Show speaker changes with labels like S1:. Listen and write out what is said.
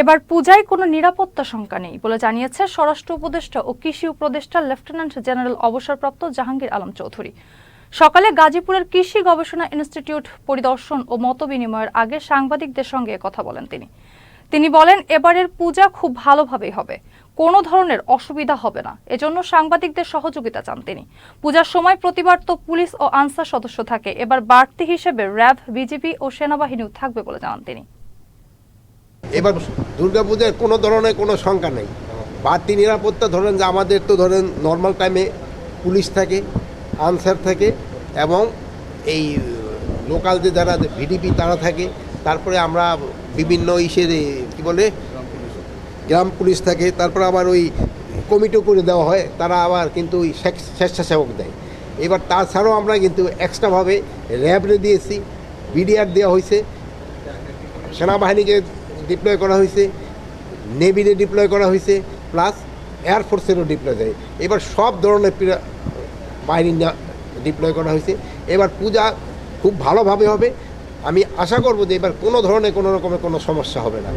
S1: এবার পূজায় কোনো নিরাপত্তা শঙ্কা নেই বলে জানিয়েছে স্বরাষ্ট্র উপদেষ্টা ও কৃষি উপদেষ্টা লেফটেন্যান্ট জেনারেল অবসরপ্রাপ্ত জাহাঙ্গীর আলম চৌধুরী। সকালে গাজীপুরের কৃষি গবেষণা ইনস্টিটিউট পরিদর্শন ও মতবিনিময়ের আগে সাংবাদিকদের সঙ্গে কথা বলেন তিনি। তিনি বলেন, এবারের পূজা খুব ভালোভাবেই হবে। কোনো ধরনের অসুবিধা হবে না। এজন্য সাংবাদিকদের সহযোগিতা চান তিনি। পূজার সময় প্রতিবার তো পুলিশ ও আনসার সদস্য থাকে। এবার বাড়তি হিসেবে র্যাব, বিজিবি ও সেনাবাহিনীও থাকবে বলে জানান তিনি।
S2: এবার দুর্গাপূজার কোনো ধরনের কোনো শঙ্কা নেই। বাড়তি নিরাপত্তা ধরেন যে আমাদের তো ধরেন নর্মাল টাইমে পুলিশ থাকে, আনসার থাকে এবং এই লোকাল যে যারা ভিডিপি তারা থাকে। তারপরে আমরা বিভিন্ন ইসের কি বলে? গ্রাম পুলিশ থাকে, তারপরে আবার ওই কমিটিও করে দেওয়া হয়, তারা আবার কিন্তু ওই স্বেচ্ছাসেবক দেয়। এবার তাছাড়াও আমরা কিন্তু এক্সট্রাভাবে র্যাবরে দিয়েছি, বিডিআর দেওয়া হয়েছে সেনাবাহিনীকে ডিপ্লয় করা হয়েছে নেভিরে ডিপ্লয় করা হয়েছে প্লাস এয়ারফোর্সেরও ডিপ্লয় যায়। এবার সব ধরনের বাহিনী ডিপ্লয় করা হয়েছে এবার পূজা খুব ভালোভাবে হবে। আমি আশা করব যে এবার কোনো ধরনের কোনো রকমের কোনো সমস্যা হবে না।